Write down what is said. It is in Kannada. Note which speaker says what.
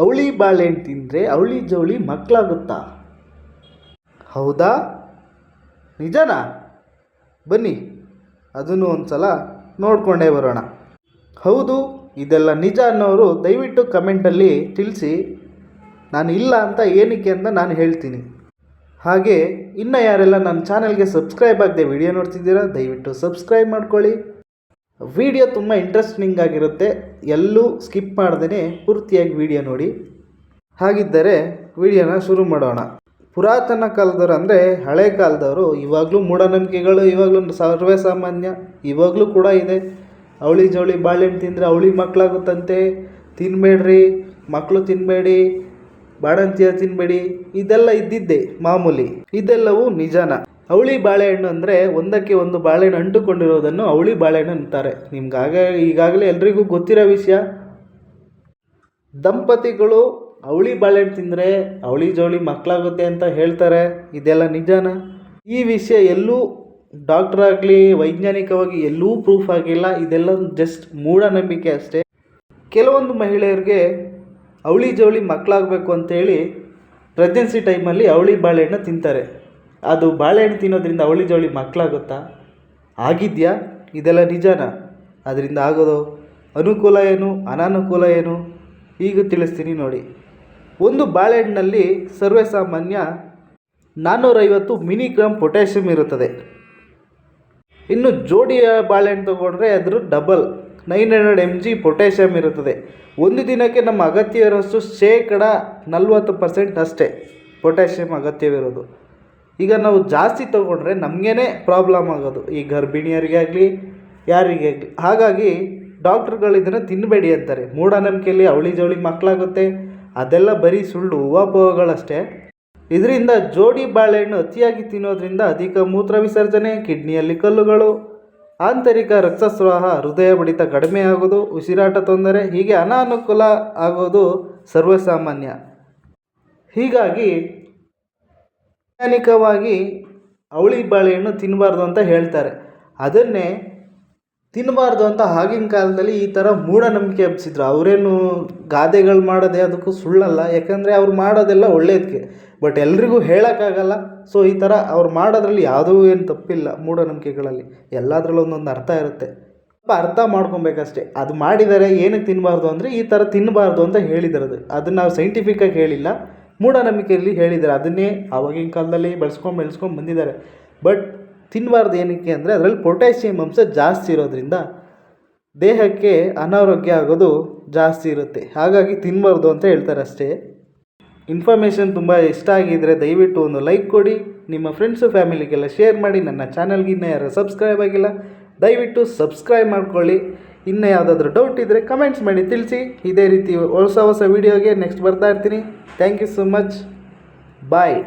Speaker 1: ಅವಳಿ ಬಾಳೆಹಣ್ಣು ತಿಂದರೆ ಅವಳಿ ಜವಳಿ ಮಕ್ಕಳಾಗುತ್ತಾ? ಹೌದಾ? ನಿಜನಾ? ಬನ್ನಿ, ಅದನ್ನು ಒಂದು ಸಲ ನೋಡಿಕೊಂಡೇ ಬರೋಣ. ಹೌದು, ಇದೆಲ್ಲ ನಿಜ ಅನ್ನೋರು ದಯವಿಟ್ಟು ಕಮೆಂಟಲ್ಲಿ ತಿಳಿಸಿ. ನಾನು ಇಲ್ಲ ಅಂತ ಏನಕ್ಕೆ ಅಂತ ನಾನು ಹೇಳ್ತೀನಿ. ಹಾಗೆ, ಇನ್ನು ಯಾರೆಲ್ಲ ನನ್ನ ಚಾನಲ್ಗೆ ಸಬ್ಸ್ಕ್ರೈಬ್ ಆಗದೆ ವಿಡಿಯೋ ನೋಡ್ತಿದ್ದೀರಾ, ದಯವಿಟ್ಟು ಸಬ್ಸ್ಕ್ರೈಬ್ ಮಾಡ್ಕೊಳ್ಳಿ. ವಿಡಿಯೋ ತುಂಬ ಇಂಟ್ರೆಸ್ಟಿಂಗ್ ಆಗಿರುತ್ತೆ. ಎಲ್ಲೂ ಸ್ಕಿಪ್ ಮಾಡ್ದೇ ಪೂರ್ತಿಯಾಗಿ ವಿಡಿಯೋ ನೋಡಿ. ಹಾಗಿದ್ದರೆ ವಿಡಿಯೋನ ಶುರು ಮಾಡೋಣ. ಪುರಾತನ ಕಾಲದವ್ರು ಅಂದರೆ ಹಳೆ ಕಾಲದವರು, ಇವಾಗಲೂ ಮೂಢನಂಬಿಕೆಗಳು, ಇವಾಗಲೂ ಸರ್ವೇ ಸಾಮಾನ್ಯ ಇವಾಗಲೂ ಕೂಡ ಇದೆ. ಅವಳಿ ಜವಳಿ ಬಾಳೆಹಣ್ಣು ತಿಂದರೆ ಅವಳಿ ಮಕ್ಕಳಾಗುತ್ತಂತೆ. ತಿನ್ನಬೇಡ್ರಿ ಮಕ್ಕಳು ತಿನ್ನಬೇಡಿ ಬಾಡಂತಿಯ ತಿನ್ನಬೇಡಿ ಇದೆಲ್ಲ ಇದ್ದಿದ್ದೆ ಮಾಮೂಲಿ. ಇದೆಲ್ಲವೂ ನಿಜಾನ. ಅವಳಿ ಬಾಳೆಹಣ್ಣು ಅಂದರೆ ಒಂದಕ್ಕೆ ಒಂದು ಬಾಳೆಹಣ್ಣು ಅಂಟುಕೊಂಡಿರೋದನ್ನು ಅವಳಿ ಬಾಳೆಹಣ್ಣು ಅಂತಾರೆ. ನಿಮ್ಗಾಗ ಈಗಾಗಲೇ ಎಲ್ರಿಗೂ ಗೊತ್ತಿರೋ ವಿಷಯ. ದಂಪತಿಗಳು ಅವಳಿ ಬಾಳೆಹಣ್ಣು ತಿಂದರೆ ಅವಳಿ ಜವಳಿ ಮಕ್ಕಳಾಗುತ್ತೆ ಅಂತ ಹೇಳ್ತಾರೆ. ಇದೆಲ್ಲ ನಿಜಾನ? ಈ ವಿಷಯ ಎಲ್ಲೂ ಡಾಕ್ಟರ್ ಆಗಲಿ, ವೈಜ್ಞಾನಿಕವಾಗಿ ಎಲ್ಲೂ ಪ್ರೂಫ್ ಆಗಿಲ್ಲ. ಇದೆಲ್ಲ ಜಸ್ಟ್ ಮೂಢನಂಬಿಕೆ ಅಷ್ಟೇ. ಕೆಲವೊಂದು ಮಹಿಳೆಯರಿಗೆ ಅವಳಿ ಜವಳಿ ಮಕ್ಕಳಾಗಬೇಕು ಅಂತೇಳಿ ಪ್ರೆಗ್ನೆನ್ಸಿ ಟೈಮಲ್ಲಿ ಅವಳಿ ಬಾಳೆಹಣ್ಣು ತಿಂತಾರೆ. ಅದು ಬಾಳೆಹಣ್ಣು ತಿನ್ನೋದ್ರಿಂದ ಅವಳಿ ಜವಳಿ ಮಕ್ಕಳಾಗುತ್ತಾ? ಆಗಿದೆಯಾ? ಇದೆಲ್ಲ ನಿಜಾನ? ಅದರಿಂದ ಆಗೋದು ಅನುಕೂಲ ಏನು, ಅನಾನುಕೂಲ ಏನು? ಈಗ ತಿಳಿಸ್ತೀನಿ ನೋಡಿ. ಒಂದು ಬಾಳೆಹಣ್ಣಿನಲ್ಲಿ ಸರ್ವೇಸಾಮಾನ್ಯ ನಾನ್ನೂರೈವತ್ತು ಮಿನಿಗ್ರಾಮ್ ಪೊಟ್ಯಾಷಿಯಮ್ ಇರುತ್ತದೆ. ಇನ್ನು ಜೋಡಿಯ ಬಾಳೆಹಣ್ಣು ತಗೊಂಡ್ರೆ ಅದರ double, nine hundred M G potassium ಇರುತ್ತದೆ. ಒಂದು ದಿನಕ್ಕೆ ನಮ್ಮ ಅಗತ್ಯ ಇರೋಷ್ಟು ಶೇಕಡ ನಲ್ವತ್ತು ಪರ್ಸೆಂಟ್ ಅಷ್ಟೇ ಪೊಟ್ಯಾಷಿಯಮ್ ಅಗತ್ಯವಿರೋದು. ಈಗ ನಾವು ಜಾಸ್ತಿ ತೊಗೊಂಡ್ರೆ ನಮಗೇನೆ ಪ್ರಾಬ್ಲಮ್ ಆಗೋದು. ಈ ಗರ್ಭಿಣಿಯರಿಗೆ ಆಗಲಿ, ಯಾರಿಗೇ ಆಗಲಿ. ಹಾಗಾಗಿ ಡಾಕ್ಟ್ರುಗಳು ಇದನ್ನು ತಿನ್ನಬೇಡಿ ಅಂತಾರೆ. ಮೂಢನಂಬಿಕೆಯಲ್ಲಿ ಅವಳಿ ಜವಳಿ ಮಕ್ಕಳಾಗುತ್ತೆ. ಅದೆಲ್ಲ ಬರೀ ಸುಳ್ಳು ಊಹಾಪೋಹಗಳಷ್ಟೇ ಇದರಿಂದ ಜೋಡಿ ಬಾಳೆಹಣ್ಣು ಅತಿಯಾಗಿ ತಿನ್ನೋದ್ರಿಂದ ಅಧಿಕ ಮೂತ್ರ ವಿಸರ್ಜನೆ, ಕಿಡ್ನಿಯಲ್ಲಿ ಕಲ್ಲುಗಳು, ಆಂತರಿಕ ರಕ್ತಸ್ರಾವ, ಹೃದಯ ಬಡಿತ ಕಡಿಮೆ ಆಗೋದು, ಉಸಿರಾಟ ತೊಂದರೆ, ಹೀಗೆ ಅನಾನುಕೂಲ ಆಗೋದು ಸರ್ವಸಾಮಾನ್ಯ. ಹೀಗಾಗಿ ವೈಜ್ಞಾನಿಕವಾಗಿ ಅವಳಿ ಬಾಳೆಹಣ್ಣು ತಿನ್ನಬಾರ್ದು ಅಂತ ಹೇಳ್ತಾರೆ. ಅದನ್ನೇ ತಿನ್ನಬಾರ್ದು ಅಂತ ಆಗಿನ ಕಾಲದಲ್ಲಿ ಈ ಥರ ಮೂಢನಂಬಿಕೆ ಹಬ್ಬಿಸಿದ್ರು. ಅವರೇನು ಗಾದೆಗಳು ಮಾಡೋದೇ ಅದಕ್ಕೂ ಸುಳ್ಳಲ್ಲ. ಯಾಕಂದರೆ ಅವ್ರು ಮಾಡೋದೆಲ್ಲ ಒಳ್ಳೇದಕ್ಕೆ ಬಟ್ ಎಲ್ರಿಗೂ ಹೇಳೋಕ್ಕಾಗಲ್ಲ. ಸೊ, ಈ ಥರ ಅವ್ರು ಮಾಡೋದ್ರಲ್ಲಿ ಯಾವುದೂ ಏನು ತಪ್ಪಿಲ್ಲ ಮೂಢನಂಬಿಕೆಗಳಲ್ಲಿ. ಎಲ್ಲದರಲ್ಲೂ ಒಂದೊಂದು ಅರ್ಥ ಇರುತ್ತೆ. ಸ್ವಲ್ಪ ಅರ್ಥ ಮಾಡ್ಕೊಬೇಕಷ್ಟೇ. ಅದು ಮಾಡಿದರೆ ಏನಕ್ಕೆ ತಿನ್ನಬಾರ್ದು ಅಂದರೆ ಈ ಥರ ತಿನ್ನಬಾರ್ದು ಅಂತ ಹೇಳಿದ್ದಾರೆ ಅದು ಅದನ್ನು ನಾವು ಸೈಂಟಿಫಿಕ್ಕಾಗಿ ಹೇಳಿಲ್ಲ. ಮೂಢನಂಬಿಕೆಯಲ್ಲಿ ಹೇಳಿದ್ದಾರೆ. ಅದನ್ನೇ ಆವಾಗಿನ ಕಾಲದಲ್ಲಿ ಬೆಳೆಸ್ಕೊಂಡು ಬೆಳೆಸ್ಕೊಂಡು ಬಂದಿದ್ದಾರೆ. ಬಟ್ ತಿನ್ನಬಾರ್ದು ಏನಕ್ಕೆ ಅಂದರೆ ಅದರಲ್ಲಿ ಪೊಟ್ಯಾಷಿಯಮ್ ಅಂಶ ಜಾಸ್ತಿ ಇರೋದ್ರಿಂದ ದೇಹಕ್ಕೆ ಅನಾರೋಗ್ಯ ಆಗೋದು ಜಾಸ್ತಿ ಇರುತ್ತೆ. ಹಾಗಾಗಿ ತಿನ್ನಬಾರ್ದು ಅಂತ ಹೇಳ್ತಾರೆ ಅಷ್ಟೇ. ಇನ್ಫಾರ್ಮೇಷನ್ ತುಂಬ ಇಷ್ಟ ಆಗಿದ್ದರೆ ದಯವಿಟ್ಟು ಒಂದು ಲೈಕ್ ಕೊಡಿ. ನಿಮ್ಮ ಫ್ರೆಂಡ್ಸು ಫ್ಯಾಮಿಲಿಗೆಲ್ಲ ಶೇರ್ ಮಾಡಿ. ನನ್ನ ಚಾನಲ್ಗೆ ಇನ್ನೂ ಯಾರು ಸಬ್ಸ್ಕ್ರೈಬ್ ಆಗಿಲ್ಲ, ದಯವಿಟ್ಟು ಸಬ್ಸ್ಕ್ರೈಬ್ ಮಾಡ್ಕೊಳ್ಳಿ. ಇನ್ನೂ ಯಾವುದಾದ್ರೂ ಡೌಟ್ ಇದ್ದರೆ ಕಮೆಂಟ್ಸ್ ಮಾಡಿ ತಿಳಿಸಿ. ಇದೇ ರೀತಿ ಹೊಸ ಹೊಸ ವೀಡಿಯೋಗೆ ನೆಕ್ಸ್ಟ್ ಬರ್ತಾ ಇರ್ತೀನಿ. Thank you so much bye